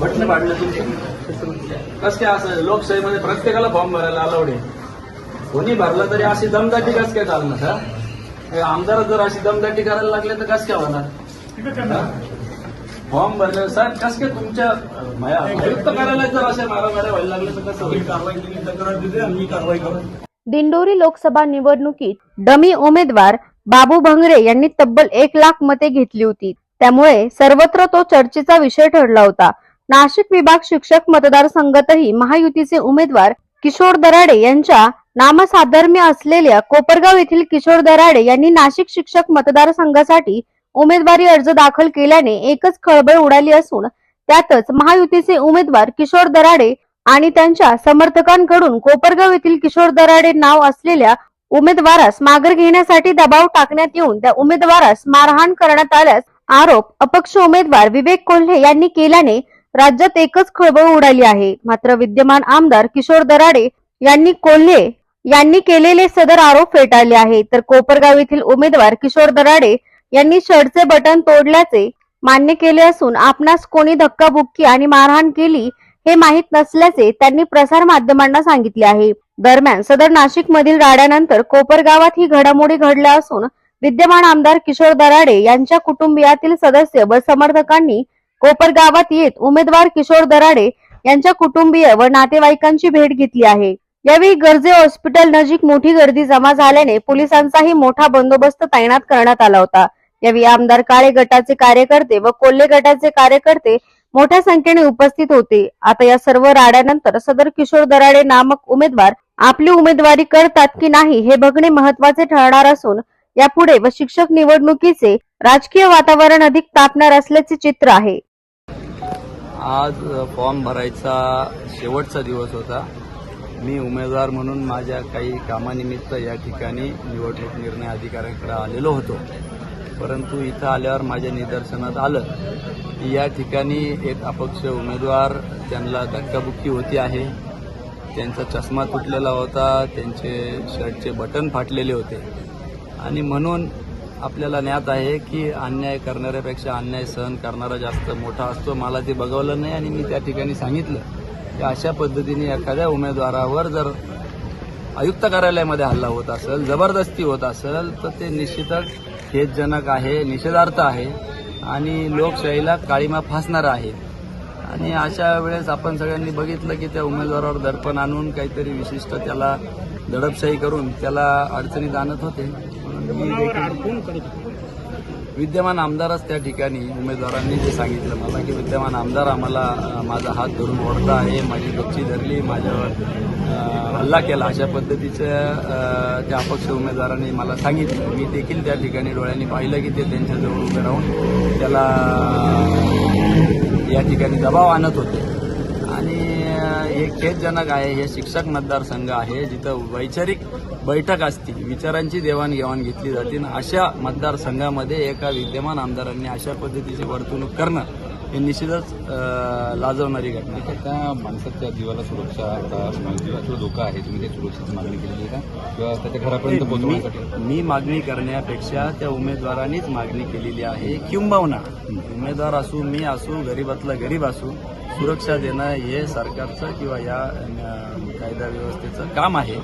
बटणं पाडलं तुमचे कस काय असं लोकशाहीमध्ये प्रत्येकाला फॉर्म भरायला अलाउड आहे? कोणी भरला तरी अशी दमदाटी कस काय चालणार हा? आमदार जर अशी दमदाटी करायला लागले तर कस काय होणार? फॉर्म भरले साहेब कस काय तुमच्या अं, माया- आयुक्त कार्यालयात जर अशा मारामाऱ्या व्हायला लागले तर कसं होईल? कारवाई केली तक्रार दिली आणि कारवाई करू दिंडोरी लोकसभा निवडणुकीत डमी उमेदवार बाबू भंगरे यांनी तब्बल एक लाख मते घेतली होती. त्यामुळे सर्वत्र तो चर्चेचा विषय ठरला होता. नाशिक विभाग शिक्षक मतदारसंघातही महायुतीचे उमेदवार किशोर दराडे यांच्या नामसाधर्म्य असलेल्या कोपरगाव येथील किशोर दराडे यांनी नाशिक शिक्षक मतदारसंघासाठी उमेदवारी अर्ज दाखल केल्याने एकच खळबळ उडाली असून त्यातच महायुतीचे उमेदवार किशोर दराडे आणि त्यांच्या समर्थकांकडून कोपरगाव येथील किशोर दराडे नाव असलेल्या उमेदवारास माघार घेण्यासाठी दबाव टाकण्यात येऊन त्या उमेदवारास मारहाण करण्यात आल्यास आरोप अपक्ष उमेदवार विवेक कोल्हे यांनी केल्याने राज्यात एकच खळबळ उडाली आहे. मात्र विद्यमान आमदार किशोर दराडे यांनी कोल्हे यांनी केलेले सदर आरोप फेटाळले आहे. तर कोपरगाव येथील उमेदवार किशोर दराडे यांनी शर्टचे बटन तोडल्याचे मान्य केले असून आपणास कोणी धक्काबुक्की आणि मारहाण केली हे माहीत नसल्याचे त्यांनी प्रसार माध्यमांना सांगितले आहे. दरम्यान सदर नाशिक मधील राड्यानंतर कोपरगावात ही घडामोडी घडल्या असून विद्यमान आमदार किशोर दराडे यांच्या कुटुंबियातील सदस्य व समर्थकांनी कोपरगावात येत उमेदवार किशोर दराडे यांच्या कुटुंबीय व नातेवाईकांची भेट घेतली आहे. यावेळी गर्जे हॉस्पिटल नजीक मोठी गर्दी जमा झाल्याने पोलिसांचाही मोठा बंदोबस्त तैनात करण्यात आला होता. यावेळी आमदार काळे गटाचे कार्यकर्ते व कोल्हे गटाचे कार्यकर्ते मोठ्या संख्येने उपस्थित होते. आता या सर्व राड्यानंतर सदर किशोर दराडे नामक उमेदवार आपली उमेदवारी करतात की नाही हे बघणे महत्त्वाचे ठरणार असून यापुढे व शिक्षक निवडणुकीचे राजकीय वातावरण अधिक तापणार असल्याचे चित्र आहे. आज फॉर्म भरायचा शेवटचा दिवस होता. मी उमेदवार म्हणून माझ्या काही कामानिमित्त या ठिकाणी निवडणूक निर्णय अधिकाऱ्यांकडे आलेलो होतो. परंतु इथं आल्यावर माझ्या निदर्शनात आलं की या ठिकाणी एक अपक्ष उमेदवार त्यांना धक्काबुक्की होती आहे. त्यांचा चष्मा तुटलेला होता त्यांचे शर्टचे बटन फाटलेले होते. आणि म्हणून आपल्याला ज्ञात आहे की अन्याय करणाऱ्यापेक्षा अन्याय सहन करणारा जास्त मोठा असतो. मला ते बघवलं नाही आणि मी त्या ठिकाणी सांगितलं की अशा पद्धतीने एखाद्या उमेदवारावर जर आयुक्त कार्यालयामध्ये हल्ला होत असेल जबरदस्ती होत असेल तर ते निश्चितच खेदजनक आहे निषेधार्थ आहे आणि लोकशाहीला काळीमा फासणारं आहे. आणि अशा वेळेस आपण सगळ्यांनी बघितलं की त्या उमेदवारावर दडपण आणून काहीतरी विशिष्ट त्याला दडपशाही करून त्याला अडचणीत आणत होते. देखील विद्यमान आमदारच त्या ठिकाणी उमेदवारांनी जे सांगितलं मला की विद्यमान आमदार आम्हाला माझा हात धरून ओढता आहे माझी गच्ची धरली माझ्यावर हल्ला केला अशा पद्धतीचं त्या अपक्ष उमेदवारांनी मला सांगितलं. मी देखील त्या ठिकाणी डोळ्यांनी पाहिलं की ते त्यांच्याजवळ उभे राहून त्याला या ठिकाणी दबाव आणत होते. हे खेदजनक आहे हे शिक्षक मतदारसंघ आहे जिथं वैचारिक बैठक असती विचारांची देवाणघेवाण घेतली जाते. अशा मतदारसंघामध्ये एका विद्यमान आमदारांनी अशा पद्धतीची वर्तणूक करणं हे निश्चितच लाजवणारी घटना. आहे त्या माणसाच्या जीवाला सुरक्षा आता जीवाचा धोका आहे. तुम्ही त्या सुरक्षेची मागणी केलेली का? किंवा त्याच्या घरापर्यंत पोहोचवण्यासाठी? मी मागणी करण्यापेक्षा त्या उमेदवारांनीच मागणी केलेली आहे. किंबहुना उमेदवार असू मी असू गरीबातला गरीब असू सुरक्षा देणं हे सरकारचं किंवा या कायदा व्यवस्थेचं काम आहे.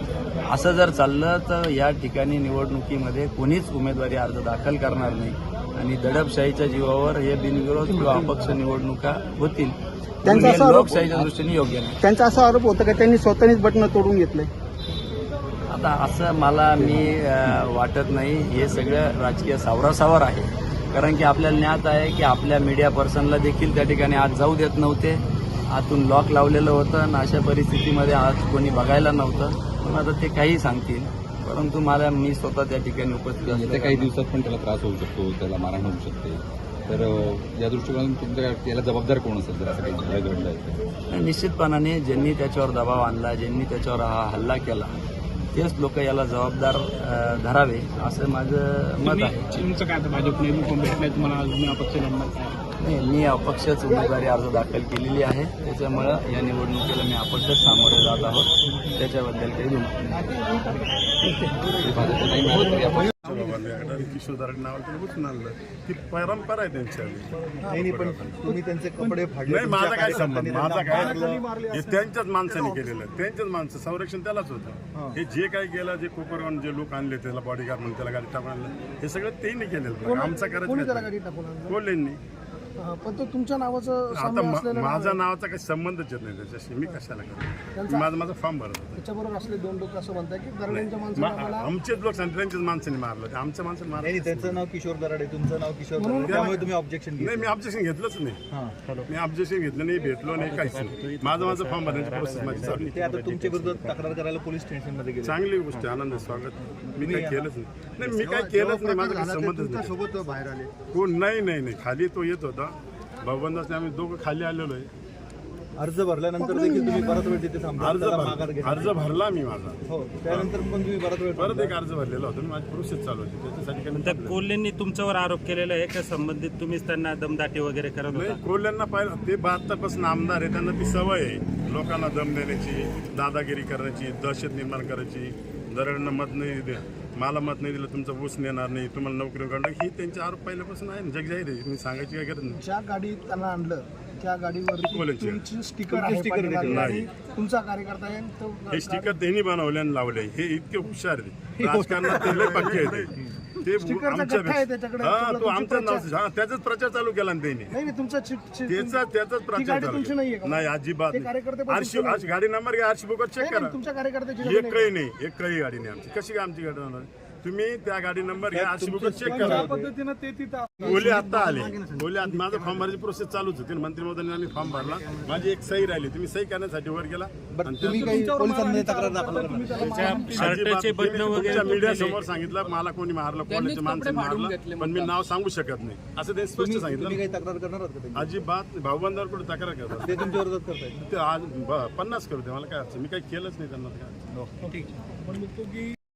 असं जर चाललं तर या ठिकाणी निवडणुकीमध्ये कोणीच उमेदवारी अर्ज दाखल करणार नाही. आणि दडपशाहीच्या जीवावर हे बिनविरोध किंवा अपक्ष निवडणुका होतील. त्यांचा असा आरोप- लोकशाहीच्या दृष्टीने योग्य नाही. त्यांचा असा आरोप होता की त्यांनी स्वतःनीच बटणं तोडून घेतले आता असं मला मी अ, वाटत नाही. हे सगळं राजकीय सावरासावर आहे. कारण की आपल्याला ज्ञात आहे की आपल्या मीडिया पर्सनला देखील त्या ठिकाणी आज जाऊ देत नव्हते. आतून लॉक लावलेलं होतं आणि अशा परिस्थितीमध्ये आज कोणी बघायला नव्हतं. पण आता ते काही सांगतील. परंतु मला मी स्वतः त्या ठिकाणी उपस्थित येत्या असले काही दिवसात पण त्याला त्रास होऊ शकतो त्याला मारहाण होऊ शकते. तर या दृष्टिकोनातून तुमच्या याला जबाबदार कोण असेल जर असं काही झालं घडलं आहे? निश्चितपणाने ज्यांनी त्याच्यावर दबाव आणला ज्यांनी त्याच्यावर हा हल्ला केला तेच लोक याला जबाबदार धरावे असं माझं मत आहे. तुमचं काय भाजपने तुम्हाला तुम्ही अपक्ष लढणार नाही मी अपक्षच उमेदवारी अर्ज दाखल केलेली आहे. त्याच्यामुळं या निवडणुकीला मी अपक्षच सामोरे जात आहोत. त्याच्याबद्दल काही किशोरदार नावाचं उचलून आणलं ती परंपरा आहे त्यांची नाही पण तुम्ही त्यांचे कपडे फाडले नाही माझा तुमच्या काय संबंध कार्यकर्त्यांनी माझा त्यांना काय हे त्यांच्याच माणसाने केलेलं आहे. त्यांच्याच माणसं संरक्षण त्यालाच होतं. हे. जे काही गेलं जे कोपरगावून जे लोक आणले त्याला बॉडीगार्ड म्हणून त्याला गाडी टाकून आणलं. हे सगळं त्यांनी केलेलं आमचा करायचं आणलं? कोल्हेंनी हा, पण तो तुमच्या नावाचं आता साम्य मा- असलेलं नाव माझा आहे. नावाचा काही संबंधच येत नाही त्याच्याशी. मी कशाला करतो माझा माझा फॉर्म भरत होता. त्याच्याबरोबर असले दोन लोक असं म्हणतात की दरम्यानच्या माणसाला आमचेच लोक सांगतात त्यांच्याच माणसाने मारलं. आमच्या माणसाने नाही मारलं त्यांचं नाव किशोर दराडे तुमचं नाव किशोर दराडे त्यामुळे तुम्ही ऑब्जेक्शन नाही मी ऑब्जेक्शन घेतलंच नाही. मी ऑब्जेक्शन घेतलं नाही भेटलो नाही काहीच नाही. माझं माझं फॉर्म भरण्याची प्रोसेस माझी चालू आहे. ते आता तुमच्या विरुद्ध तक्रार करायला पोलीस स्टेशनमध्ये गेले. चांगली गोष्ट आहे आनंद आहे, स्वागत मी काही केलंच नाही. नाही मी काही केलंच नाही माझा काही संबंधच नाही. सोबत बाहेर आले. कोण? नाही नाही नाही. खाली तो येत होता. भाऊबंदासने आम्ही दोघं खाली आलेलो आहे अर्ज भरल्यानंतर देखील तुम्ही बराच वेळ तिथे थांबला. अर्ज त्याला भर- माघार घेतला अर्ज भरला मी माझा. हो त्यानंतर पण तुम्ही बराच वेळ परत एक अर्ज भरलेला होता माझी प्रोसेस चालू होती. त्याच्यासाठी काही नाही कोल्हेंनी तुमच्यावर आरोप केलेला आहे का? संबंधित तुम्हीच त्यांना दमदाटी वगैरे करत होता? नाही कोल्ह्यांना पाहिलं ते बहात्तरपासून आमदार आहे. त्यांना ती सवय आहे. लोकांना दम देण्याची दादागिरी करण्याची दहशत निर्माण करायची दरडनं मत नाही दे मला मत नाही दिलं तुमचा ऊस नेणार नाही तुम्हाला नोकरी करणार ही त्यांचे आरोप पहिल्यापासून आहे ना जगजाहीर आहे मी सांगायची काय गरज नाही. ज्या गाडीत त्यांना आणलं त्या. तुमची स्टिकर आहे sticker पाठीमागे देखील आणि तुमचा कार्यकर्ता आहे तो हे स्टिकर त्यांनी बनवले आणि लावले हे इतके हुशार आहे राजकारणात ते लय पक्के आहेत. ते स्टिकरचा आमच्या गठ्ठा आहे त्याच्याकडे. हा तो तुमची आमच्याच प्रचार- नाव हा त्याचाच प्रचार चालू केला ना त्यांनी नाही तुमचा त्याचा त्याचाच ती प्रचार गाडी चालू तुमची केला. नाहीये का? नाही अजिबात ते कार्यकर्ते पण आरशी तुमचे आरशी- गाडी नंबर घ्या आरशी बुकवर चेक नाही, करा तुमच्या कार्यकर्त्याची गाडी एक नाही. काही नाही एक काही गाडी नाही आमची कशी काय आमची गाडी होणार तुम्ही त्या गाडी नंबर घ्या आरशी बुकवर चेक करा. पद्धतीनं ते तिथं ओले आता आले. ओले आता माझा फॉर्म भरायची प्रोसेस चालूच होती मंत्री महोदयांनी आम्ही फॉर्म भरला. माझी एक सही राहिली. तुम्ही सही करण्यासाठी वर गेला. बरं आणि तुम्ही काही पोलिसांमध्ये तक्रार दाखल करा शर्टाचे बटन वगैरे मीडिया. समोर सांगितलं मला कोणी मारलं कॉलेजच्या माणसं मारलं. पण मी नाव सांगू शकत नाही. असं ते स्पष्ट सांगितलं. तुम्ही काही तक्रार करणार आहात का त्यांची? अजिबात भाऊबंदावर कुठे तक्रार करतात? आज पन्नास करू दे मला काय अडचण? मी काही केलंच नाही त्यांना. काय